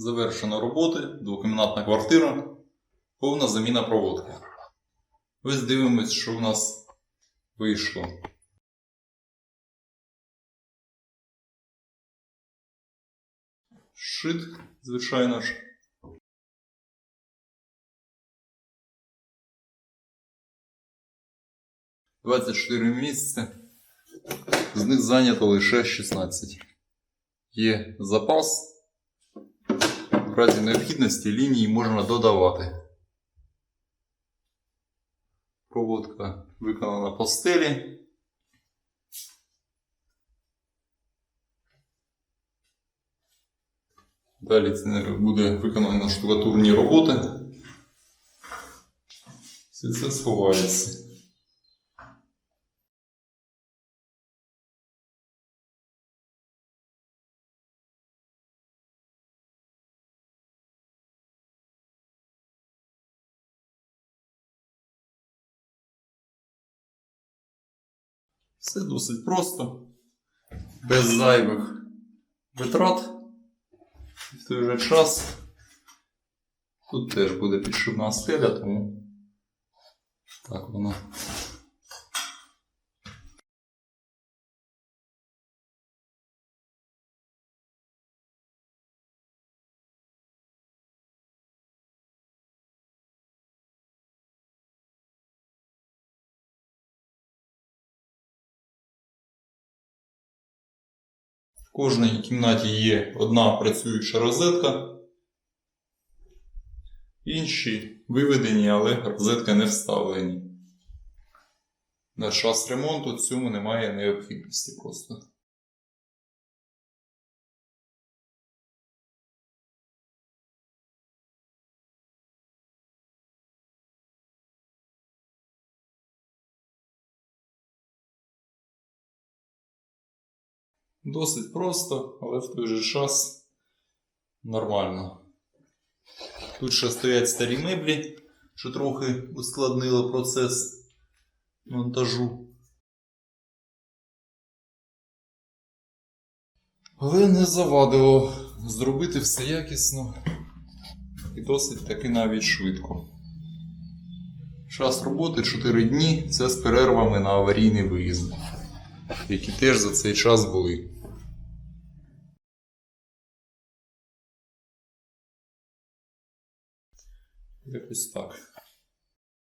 Завершено роботи, двокімнатна квартира, повна заміна проводки. Ось дивимось, що в нас вийшло. Шит, звичайно ж. Двадцять чотири місця. З них зайнято лише 16. Є запас. Разі необхідності лінії можна додавати. Проводка виконана по стелі. Далі це буде виконано штукатурні роботи. Все це сховається. Все досить просто, без зайвих витрат. В той же час тут теж буде підшипна стеля, тому так воно. Кожній кімнаті є одна працююча розетка. Інші виведені, але розетки не вставлені. На час ремонту цьому немає необхідності просто. Досить просто, але в той же час нормально. Тут ще стоять старі меблі, що трохи ускладнило процес монтажу. Але не завадило зробити все якісно і досить таки навіть швидко. Час роботи 4 дні це з перервами на аварійний виїзд, які теж за цей час були. Якось так.